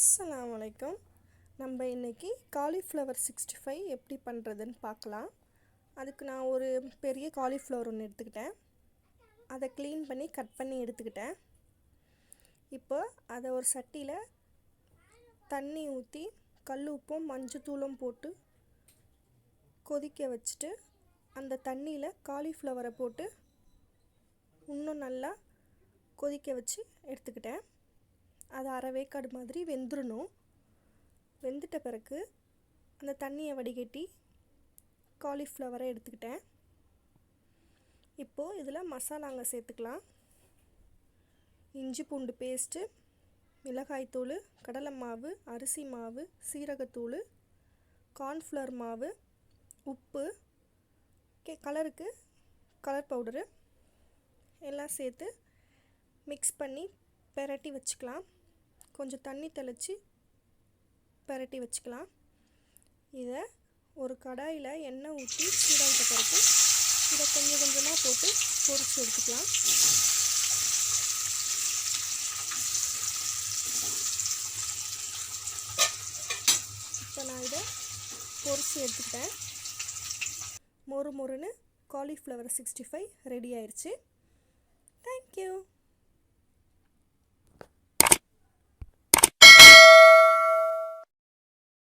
அஸ்ஸலாமு வலைக்கம் நம்ம இன்றைக்கி காலிஃப்ளவர் சிக்ஸ்டி ஃபைவ் எப்படி பண்ணுறதுன்னு பார்க்கலாம். அதுக்கு நான் ஒரு பெரிய காலிஃப்ளவர் ஒன்று எடுத்துக்கிட்டேன். அதை க்ளீன் பண்ணி கட் பண்ணி எடுத்துக்கிட்டேன். இப்போ அதை ஒரு சட்டியில் தண்ணி ஊற்றி கல் உப்பும் மஞ்சத்தூளும் போட்டு கொதிக்க வச்சுட்டு அந்த தண்ணியில் காலிஃப்ளவரை போட்டு இன்னும் நல்லா கொதிக்க வச்சு எடுத்துக்கிட்டேன். அது அரை வேக்காடு மாதிரி வெந்துடணும் வெந்துட்ட பிறகு அந்த தண்ணியை வடிகட்டி காலிஃப்ளவரை எடுத்துக்கிட்டேன். இப்போது இதில் மசாலாங்க சேர்த்துக்கலாம். இஞ்சி பூண்டு பேஸ்ட்டு மிளகாய்த்தூள் கடலை மாவு அரிசி மாவு சீரகத்தூள் கார்ன்ஃப்ளவர் மாவு உப்பு கே கலருக்கு கலர் பவுடரு எல்லாம் சேர்த்து மிக்ஸ் பண்ணி பெரட்டி வச்சுக்கலாம். கொஞ்சம் தண்ணி தெளித்து பரட்டி வச்சுக்கலாம். இதை ஒரு கடாயில் எண்ணெய் ஊற்றி சூடாகிட்ட பிறகு இதை கொஞ்சம் கொஞ்சமாக போட்டு பொறிச்சு எடுத்துக்கலாம். இப்போ நான் இதை பொரிச்சு எடுத்துக்கிட்டேன். மொறு மொறுன்னு காலிஃப்ளவர் சிக்ஸ்டி ஃபைவ் ரெடி ஆயிடுச்சு தேங்க்யூ